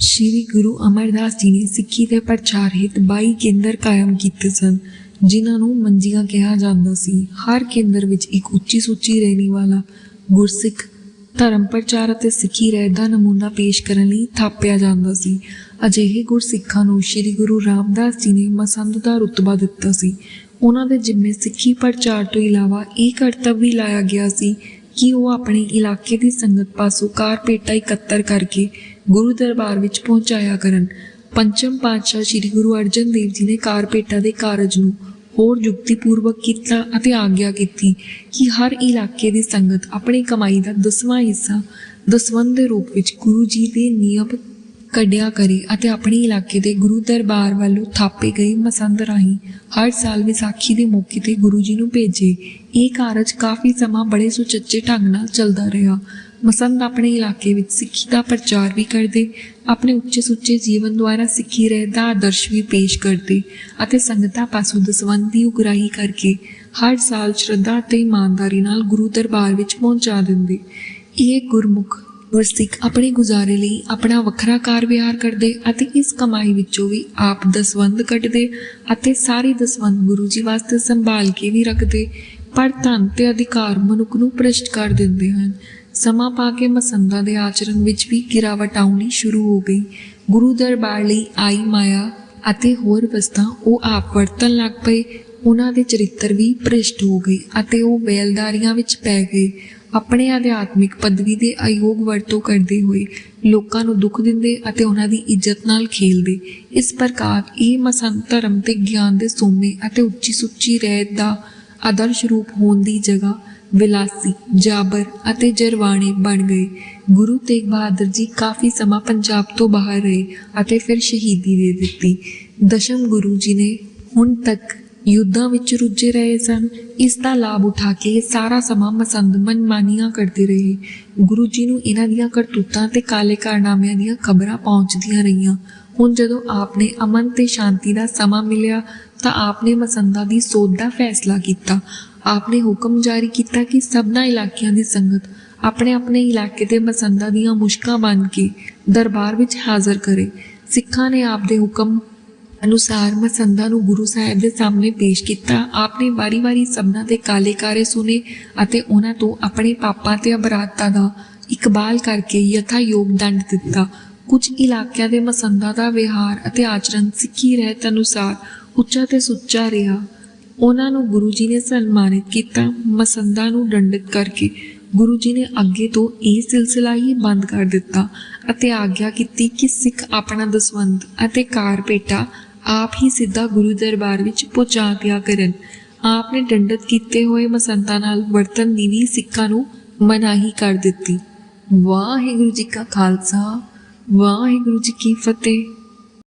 ਸ਼੍ਰੀ ਗੁਰੂ ਅਮਰਦਾਸ ਜੀ ਨੇ ਸਿੱਖੀ ਦੇ ਪ੍ਰਚਾਰ ਹਿੱਤ 22 ਕੇਂਦਰ ਕਾਇਮ ਕੀਤੇ ਸਨ, ਜਿਨ੍ਹਾਂ ਨੂੰ ਮੰਜੀਆਂ ਕਿਹਾ ਜਾਂਦਾ ਸੀ। ਹਰ ਕੇਂਦਰ ਵਿੱਚ ਇੱਕ ਉੱਚੀ ਸੁੱਚੀ ਰਹਿਣੀ ਵਾਲਾ ਗੁਰਸਿੱਖ ਧਰਮ ਪ੍ਰਚਾਰ ਅਤੇ ਸਿੱਖੀ ਰਹਿਤ ਦਾ ਨਮੂਨਾ ਪੇਸ਼ ਕਰਨ ਲਈ ਥਾਪਿਆ ਜਾਂਦਾ ਸੀ। ਅਜਿਹੇ ਗੁਰਸਿੱਖਾਂ ਨੂੰ ਸ੍ਰੀ ਗੁਰੂ ਰਾਮਦਾਸ ਜੀ ਨੇ ਮਸੰਦ ਦਾ ਰੁਤਬਾ ਦਿੱਤਾ ਸੀ। ਉਹਨਾਂ ਦੇ ਜਿੰਮੇ ਸਿੱਖੀ ਪ੍ਰਚਾਰ ਤੋਂ ਇਲਾਵਾ ਇਹ ਕਰਤੱਵ ਵੀ ਲਾਇਆ ਗਿਆ ਸੀ ਕਿ ਉਹ ਆਪਣੇ ਇਲਾਕੇ ਦੀ ਸੰਗਤ ਪਾਸੋਂ ਕਾਰਪੇਟਾ ਇਕੱਤਰ ਕਰਕੇ ਗੁਰੂ ਦਰਬਾਰ ਵਿੱਚ ਪਹੁੰਚਾਇਆ ਕਰਨ। ਪੰਚਮ ਪਾਤਸ਼ਾਹ ਸ੍ਰੀ ਗੁਰੂ ਅਰਜਨ ਦੇਵ ਜੀ ਨੇ ਕਾਰਪੇਟਾ ਦੇ ਕਾਰਜ ਨੂੰ ਹੋਰ ਯੁਕਤੀਪੂਰਵਕ ਕੀਤਾ ਅਤੇ ਆਗਿਆ ਕੀਤੀ ਕਿ ਹਰ ਇਲਾਕੇ ਦੀ ਸੰਗਤ ਆਪਣੀ ਕਮਾਈ ਦਾ ਦਸਵਾਂ ਹਿੱਸਾ ਦਸਵੰਧ ਦੇ ਰੂਪ ਵਿੱਚ ਗੁਰੂ ਜੀ ਦੇ ਨਿਯਮ ਕੱਢਿਆ ਕਰੇ ਅਤੇ ਆਪਣੇ ਇਲਾਕੇ ਦੇ ਗੁਰੂ ਦਰਬਾਰ ਵੱਲੋਂ ਥਾਪੇ ਗਏ ਮਸੰਦ ਰਾਹੀਂ ਹਰ ਸਾਲ ਵਿਸਾਖੀ ਦੇ ਮੌਕੇ ਤੇ ਗੁਰੂ ਜੀ ਨੂੰ ਭੇਜੇ। ਇਹ ਕਾਰਜ ਕਾਫੀ ਸਮਾਂ ਬੜੇ ਸੁਚੱਜੇ ਢੰਗ ਨਾਲ ਚੱਲਦਾ ਰਿਹਾ। ਮਸੰਦ ਆਪਣੇ ਇਲਾਕੇ ਵਿੱਚ ਸਿੱਖੀ ਦਾ ਪ੍ਰਚਾਰ ਵੀ ਕਰਦੇ, ਆਪਣੇ ਉੱਚੇ ਸੁੱਚੇ ਜੀਵਨ ਦੁਆਰਾ ਸਿੱਖੀ ਰਹਿਤ ਦਾ ਆਦਰਸ਼ ਵੀ ਪੇਸ਼ ਕਰਦੇ ਅਤੇ ਸੰਗਤਾਂ ਪਾਸੋਂ ਦਸਵੰਧ ਦੀ ਉਗਰਾਹੀ ਕਰਕੇ ਹਰ ਸਾਲ ਸ਼ਰਧਾ ਅਤੇ ਇਮਾਨਦਾਰੀ ਨਾਲ ਗੁਰੂ ਦਰਬਾਰ ਵਿੱਚ ਪਹੁੰਚਾ ਦਿੰਦੇ। ਇਹ ਗੁਰਮੁਖ ਗੁਰਸਿੱਖ ਆਪਣੇ ਗੁਜ਼ਾਰੇ ਲਈ ਆਪਣਾ ਵੱਖਰਾ ਕਾਰ ਵਿਹਾਰ ਕਰਦੇ ਅਤੇ ਇਸ ਕਮਾਈ ਵਿੱਚੋਂ ਵੀ ਆਪ ਦਸਵੰਧ ਕੱਢਦੇ ਅਤੇ ਸਾਰੀ ਦਸਵੰਧ ਗੁਰੂ ਜੀ ਵਾਸਤੇ ਸੰਭਾਲ ਕੇ ਵੀ ਰੱਖਦੇ, ਪਰ ਧਨ ਤੇ ਅਧਿਕਾਰ ਮਨੁੱਖ ਨੂੰ ਭ੍ਰਸ਼ਟ ਕਰ ਦਿੰਦੇ ਹਨ। ਸਮਾਂ ਪਾ ਕੇ ਮਸੰਦਾਂ ਦੇ ਆਚਰਣ ਵਿੱਚ ਵੀ ਗਿਰਾਵਟ ਆਉਣੀ ਸ਼ੁਰੂ ਹੋ ਗਈ। ਗੁਰੂ ਦਰਬਾਰ ਲਈ ਆਈ ਮਾਇਆ ਅਤੇ ਹੋਰ ਵਸਤਾਂ ਉਹ ਆਪ ਵਰਤਣ ਲੱਗ ਪਏ। ਉਹਨਾਂ ਦੇ ਚਰਿੱਤਰ ਵੀ ਭ੍ਰਿਸ਼ਟ ਹੋ ਗਏ ਅਤੇ ਉਹ ਬੇਲਦਾਰੀਆਂ ਵਿੱਚ ਪੈ ਗਏ। ਆਪਣੇ ਅਧਿਆਤਮਿਕ ਪਦਵੀ ਦੇ ਅਯੋਗ ਵਰਤੋਂ ਕਰਦੇ ਹੋਏ ਲੋਕਾਂ ਨੂੰ ਦੁੱਖ ਦਿੰਦੇ ਅਤੇ ਉਹਨਾਂ ਦੀ ਇੱਜ਼ਤ ਨਾਲ ਖੇਲਦੇ। ਇਸ ਪ੍ਰਕਾਰ ਇਹ ਮਸੰਦ ਧਰਮ ਤੇ ਗਿਆਨ ਦੇ ਸੋਮੇ ਅਤੇ ਉੱਚੀ ਸੁੱਚੀ ਰਹਿਤ ਦਾ ਆਦਰਸ਼ ਰੂਪ ਹੋਣ ਦੀ ਜਗ੍ਹਾ ਵਿਲਾਸੀ, ਜਾਬਰ ਅਤੇ ਜਰਵਾਣੇ ਬਣ ਗਏ। ਗੁਰੂ ਤੇਗ ਬਹਾਦਰ ਜੀ ਕਾਫੀ ਸਮਾਂ ਪੰਜਾਬ ਤੋਂ ਬਾਹਰ ਰਹੇ ਅਤੇ ਫਿਰ ਸ਼ਹੀਦੀ ਦੇ ਦਿੱਤੀ। ਦਸ਼ਮ ਗੁਰੂ ਜੀ ਨੇ ਹੁਣ ਤੱਕ ਯੁੱਧਾਂ ਵਿੱਚ ਰੁੱਝੇ ਰਹੇ ਸਨ। ਇਸ ਦਾ ਲਾਭ ਉਠਾ ਕੇ ਸਾਰਾ ਸਮਾਂ ਮਸੰਦ ਮਨਮਾਨੀਆਂ ਕਰਦੇ ਰਹੇ। ਗੁਰੂ ਜੀ ਨੂੰ ਇਹਨਾਂ ਦੀਆਂ ਕਰਤੂਤਾਂ ਤੇ ਕਾਲੇ ਕਾਰਨਾਮਿਆਂ ਦੀਆਂ ਖਬਰਾਂ ਪਹੁੰਚਦੀਆਂ ਰਹੀਆਂ। ਹੁਣ ਜਦੋਂ ਆਪਨੇ ਅਮਨ ਤੇ ਸ਼ਾਂਤੀ ਦਾ ਸਮਾਂ ਮਿਲਿਆ ਤਾਂ ਆਪਨੇ ਮਸੰਦਾਂ ਦੀ ਸੋਧ ਦਾ ਫੈਸਲਾ ਕੀਤਾ। ਆਪ ਨੇ ਹੁਕਮ ਜਾਰੀ ਕੀਤਾ ਕਿ ਸਭਨਾ ਇਲਾਕਿਆਂ ਦੀ ਸੰਗਤ ਆਪਣੇ ਆਪਣੇ ਇਲਾਕੇ ਦੇ ਮਸੰਦਾਂ ਦੀਆਂ ਮੁਸ਼ਕਾਂ ਬਣ ਕੇ ਦਰਬਾਰ ਵਿੱਚ ਹਾਜ਼ਰ ਕਰੇ। ਸਿੱਖਾਂ ਨੇ ਆਪ ਦੇ ਹੁਕਮ ਅਨੁਸਾਰ ਮਸੰਦਾਂ ਨੂੰ ਗੁਰੂ ਸਾਹਿਬ ਦੇ ਸਾਹਮਣੇ ਪੇਸ਼ ਕੀਤਾ। ਆਪ ਨੇ ਵਾਰੀ-ਵਾਰੀ ਸਭਨਾ ਦੇ ਕਾਲੇ ਕਾਰੇ ਸੁਨੇ ਅਤੇ ਉਹਨਾਂ ਤੋਂ ਆਪਣੇ ਪਾਪਾਂ ਤੇ ਅਪਰਾਧਾਂ ਦਾ ਇਕਬਾਲ ਕਰਕੇ ਯਥਾ ਯੋਗ ਦੰਡ ਦਿੱਤਾ। ਕੁਝ ਇਲਾਕਿਆਂ ਦੇ ਮਸੰਦਾਂ ਦਾ ਵਿਹਾਰ ਅਤੇ ਆਚਰਣ ਸਿੱਖੀ ਰਹਿਤ ਅਨੁਸਾਰ ਉੱਚਾ ਤੇ ਸੁੱਚਾ ਰਿਹਾ। ਉਹਨਾਂ ਨੂੰ ਗੁਰੂ ਜੀ ਨੇ ਸਨਮਾਨਿਤ ਕੀਤਾ, ਮਸੰਦਾਂ ਨੂੰ ਦੰਡਿਤ ਕਰਕੇ ਗੁਰੂ ਜੀ ਨੇ ਅੱਗੇ ਤੋਂ ਇਹ ਸਿਲਸਿਲਾ ਹੀ ਬੰਦ ਕਰ ਦਿੱਤਾ ਅਤੇ ਆਗਿਆ ਕੀਤੀ ਕਿ ਸਿੱਖ ਆਪਣਾ ਦਸਵੰਧ ਅਤੇ ਕਾਰਪੇਟਾ ਆਪ ਹੀ ਸਿੱਧਾ ਗੁਰੂ ਦਰਬਾਰ ਵਿੱਚ ਪਹੁੰਚਾ ਦਿਆ ਕਰਨ। ਆਪ ਨੇ ਦੰਡਿਤ ਕੀਤੇ ਹੋਏ ਮਸੰਦਾਂ ਨਾਲ ਵਰਤਨ ਦੀ ਵੀ ਸਿੱਖਾਂ ਨੂੰ ਮਨਾਹੀ ਕਰ ਦਿੱਤੀ। ਵਾਹਿਗੁਰੂ ਜੀ ਕਾ ਖਾਲਸਾ, ਵਾਹਿਗੁਰੂ ਜੀ ਕੀ ਫਤਿਹ।